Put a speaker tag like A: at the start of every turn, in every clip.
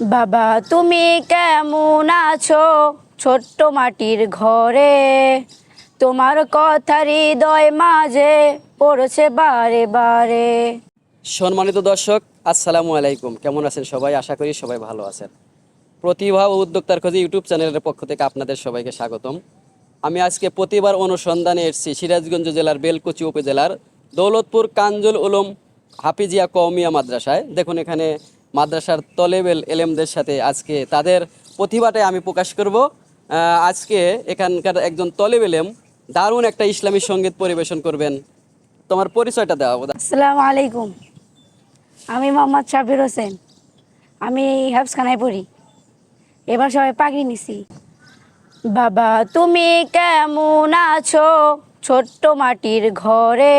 A: বাবা, তুমি কেমন আছো? ছোট্ট মাটির ঘরে। তোমার কথা হৃদয় মাঝে পড়ছে বারে বারে।
B: সম্মানিত দর্শক, আসসালামু আলাইকুম। কেমন আছেন সবাই? আশা করি সবাই ভালো আছেন। প্রতিভা ও উদ্যোক্তার খোঁজে ইউটিউব চ্যানেলের পক্ষ থেকে আপনাদের সবাইকে স্বাগতম। আমি আজকে প্রতিবার অনুসন্ধানে এসেছি সিরাজগঞ্জ জেলার বেলকুচি উপজেলার দৌলতপুর কাঞ্জুল উলুম হাফিজিয়া কওমিয়া মাদ্রাসায়। দেখুন এখানে মাদ্রাসার তলেবেল এলেমদের সাথে আজকে তাদের প্রতিভাটাই আমি প্রকাশ করব। আজকে এখানকার একজন তলেব এলেম দারুণ একটা ইসলামী সংগীত পরিবেশন করবেন। তোমার পরিচয়টা দেওয়া
A: আসসালামু আলাইকুম। আমি মোহাম্মদ শাবির হোসেন। আমি হাফসখানায় পড়ি। এবার সবাই পাগড়ি নিছি। বাবা, তুমি কেমন আছো? ছোট্ট মাটির ঘরে।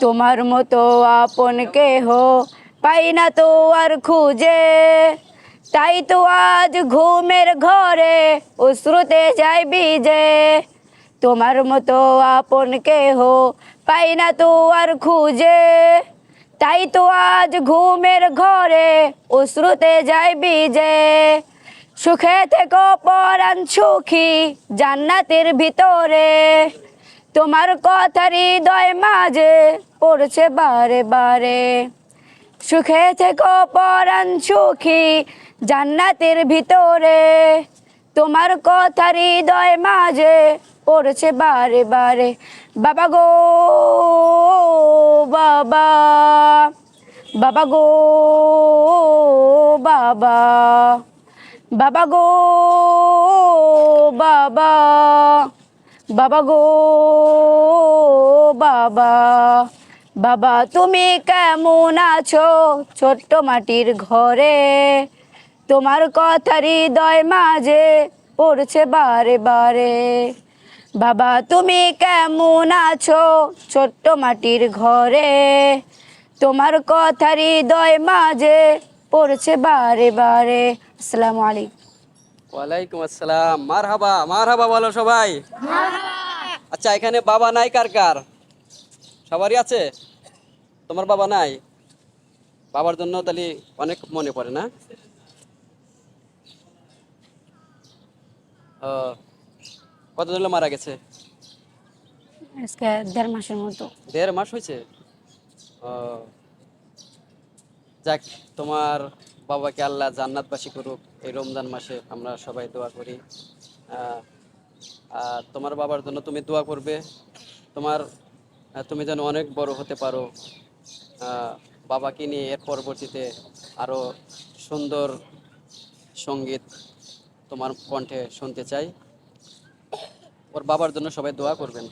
A: তোমার মতো আপন কেহ পাই না তো আর খুঁজে। তাই তো আজ ঘুমের ঘরে অশ্রুতে যাই বিজে তোমার মতো আপন কেহ পাই না তো আর খুঁজে। তাই তো আজ ঘুমের ঘরে অশ্রুতে যাই বিজে সুখে থেকো পরাণ সুখী জান্নাতের ভিতরে। তোমার কথা হৃদয় মাঝে পড়ছে বারে বারে। সুখে থেকো পরাণ সুখী জান্নাতের ভিতরে। তোমার কথা হৃদয় মাঝে পড়ছে বারে বারে। বাবা গো, বাবা। বাবা গো, বাবা। বাবা গো, বাবা। বাবা গো বাবা। বাবা তুমি কেমন আছো ছোট্ট মাটির ঘরে? তোমার কথা হৃদয় মাঝে পড়ছে বারে বারে। বাবা তুমি কেমন আছো ছোট্ট মাটির ঘরে? তোমার কথা হৃদয় মাঝে পড়ছে বারে বারে। আসসালামু আলাইকুম।
B: ওয়ালাইকুম আসসালাম। মার হাবা মার হাবা বলো সবাই। আচ্ছা এখানে বাবা নাই কার কার? সবারই আছে? তোমার বাবা নাই? বাবার জন্য তাহলে অনেক মনে পড়ে না? হলো মারা গেছে?
A: আজকে দেড় মাসের মতো।
B: দেড় মাস হয়েছে? যাক তোমার বাবাকে আল্লাহ জান্নাতবাসী করুক। এই রমজান মাসে আমরা সবাই দোয়া করি। আহ, আর তোমার বাবার জন্য তুমি দোয়া করবে। তোমার তুমি যেন অনেক বড় হতে পারো। বাবাকে নিয়ে এর পরবর্তীতে আরও সুন্দর সংগীত তোমার কণ্ঠে শুনতে চাই। ওর বাবার জন্য সবাই দোয়া করবেন।